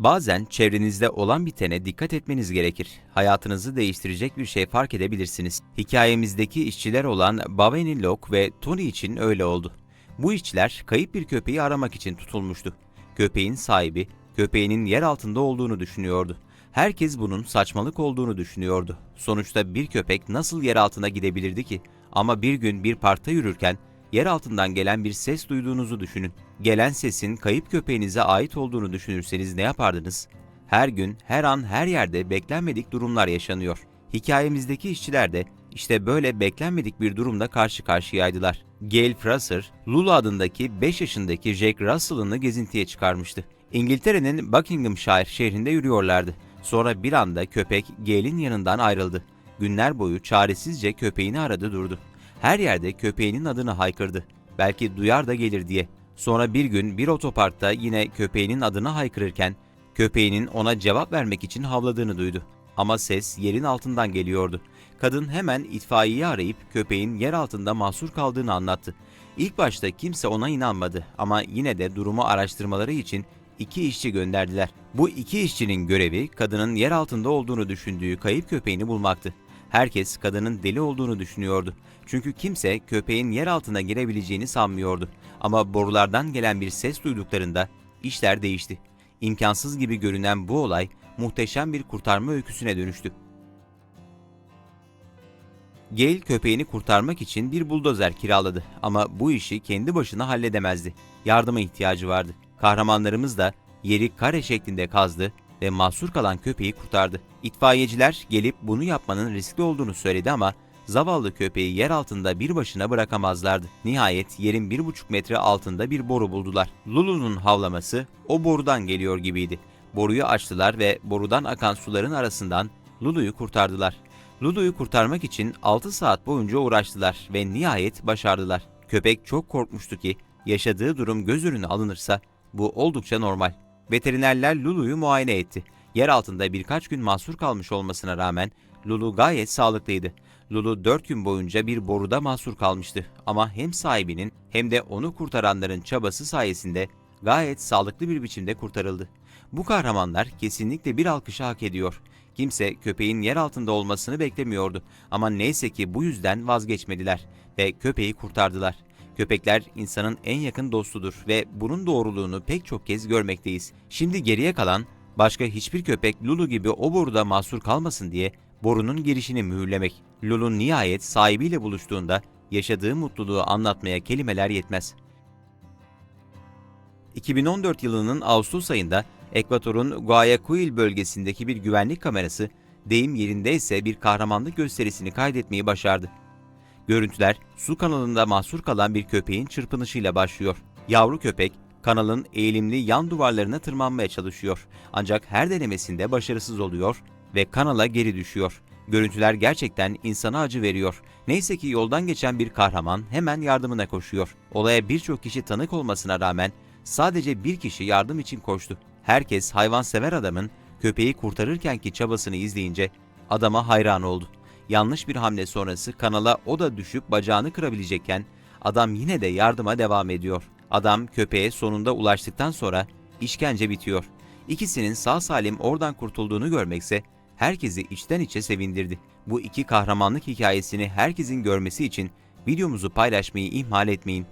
Bazen çevrenizde olan bitene dikkat etmeniz gerekir. Hayatınızı değiştirecek bir şey fark edebilirsiniz. Hikayemizdeki işçiler olan Baveni Locke ve Tony için öyle oldu. Bu işçiler kayıp bir köpeği aramak için tutulmuştu. Köpeğin sahibi, köpeğinin yer altında olduğunu düşünüyordu. Herkes bunun saçmalık olduğunu düşünüyordu. Sonuçta bir köpek nasıl yer altına gidebilirdi ki? Ama bir gün bir parkta yürürken yer altından gelen bir ses duyduğunuzu düşünün. Gelen sesin kayıp köpeğinize ait olduğunu düşünürseniz ne yapardınız? Her gün, her an, her yerde beklenmedik durumlar yaşanıyor. Hikayemizdeki işçiler de işte böyle beklenmedik bir durumda karşı karşıyaydılar. Gail Fraser, Lulu adındaki 5 yaşındaki Jack Russell'ını gezintiye çıkarmıştı. İngiltere'nin Buckinghamshire şehrinde yürüyorlardı. Sonra bir anda köpek Gail'in yanından ayrıldı. Günler boyu çaresizce köpeğini aradı durdu. Her yerde köpeğinin adını haykırdı. Belki duyar da gelir diye. Sonra bir gün bir otoparkta yine köpeğinin adını haykırırken köpeğinin ona cevap vermek için havladığını duydu. Ama ses yerin altından geliyordu. Kadın hemen itfaiyeyi arayıp köpeğin yer altında mahsur kaldığını anlattı. İlk başta kimse ona inanmadı ama yine de durumu araştırmaları için iki işçi gönderdiler. Bu iki işçinin görevi kadının yer altında olduğunu düşündüğü kayıp köpeğini bulmaktı. Herkes kadının deli olduğunu düşünüyordu. Çünkü kimse köpeğin yer altına girebileceğini sanmıyordu. Ama borulardan gelen bir ses duyduklarında işler değişti. İmkansız gibi görünen bu olay muhteşem bir kurtarma öyküsüne dönüştü. Gail köpeğini kurtarmak için bir buldozer kiraladı ama bu işi kendi başına halledemezdi. Yardıma ihtiyacı vardı. Kahramanlarımız da yeri kare şeklinde kazdı ve mahsur kalan köpeği kurtardı. İtfaiyeciler gelip bunu yapmanın riskli olduğunu söyledi ama zavallı köpeği yer altında bir başına bırakamazlardı. Nihayet yerin bir buçuk metre altında bir boru buldular. Lulu'nun havlaması o borudan geliyor gibiydi. Boruyu açtılar ve borudan akan suların arasından Lulu'yu kurtardılar. Lulu'yu kurtarmak için 6 saat boyunca uğraştılar ve nihayet başardılar. Köpek çok korkmuştu ki yaşadığı durum göz önüne alınırsa bu oldukça normal. Veterinerler Lulu'yu muayene etti. Yer altında birkaç gün mahsur kalmış olmasına rağmen Lulu gayet sağlıklıydı. Lulu 4 gün boyunca bir boruda mahsur kalmıştı ama hem sahibinin hem de onu kurtaranların çabası sayesinde gayet sağlıklı bir biçimde kurtarıldı. Bu kahramanlar kesinlikle bir alkışı hak ediyor. Kimse köpeğin yer altında olmasını beklemiyordu ama neyse ki bu yüzden vazgeçmediler ve köpeği kurtardılar. Köpekler insanın en yakın dostudur ve bunun doğruluğunu pek çok kez görmekteyiz. Şimdi geriye kalan başka hiçbir köpek Lulu gibi o boruda mahsur kalmasın diye borunun girişini mühürlemek. Lulu nihayet sahibiyle buluştuğunda yaşadığı mutluluğu anlatmaya kelimeler yetmez. 2014 yılının Ağustos ayında Ekvator'un Guayaquil bölgesindeki bir güvenlik kamerası deyim yerindeyse bir kahramanlık gösterisini kaydetmeyi başardı. Görüntüler su kanalında mahsur kalan bir köpeğin çırpınışıyla başlıyor. Yavru köpek kanalın eğilimli yan duvarlarına tırmanmaya çalışıyor. Ancak her denemesinde başarısız oluyor ve kanala geri düşüyor. Görüntüler gerçekten insana acı veriyor. Neyse ki yoldan geçen bir kahraman hemen yardımına koşuyor. Olaya birçok kişi tanık olmasına rağmen sadece bir kişi yardım için koştu. Herkes hayvansever adamın köpeği kurtarırkenki çabasını izleyince adama hayran oldu. Yanlış bir hamle sonrası kanala o da düşüp bacağını kırabilecekken adam yine de yardıma devam ediyor. Adam köpeğe sonunda ulaştıktan sonra işkence bitiyor. İkisinin sağ salim oradan kurtulduğunu görmekse herkesi içten içe sevindirdi. Bu iki kahramanlık hikayesini herkesin görmesi için videomuzu paylaşmayı ihmal etmeyin.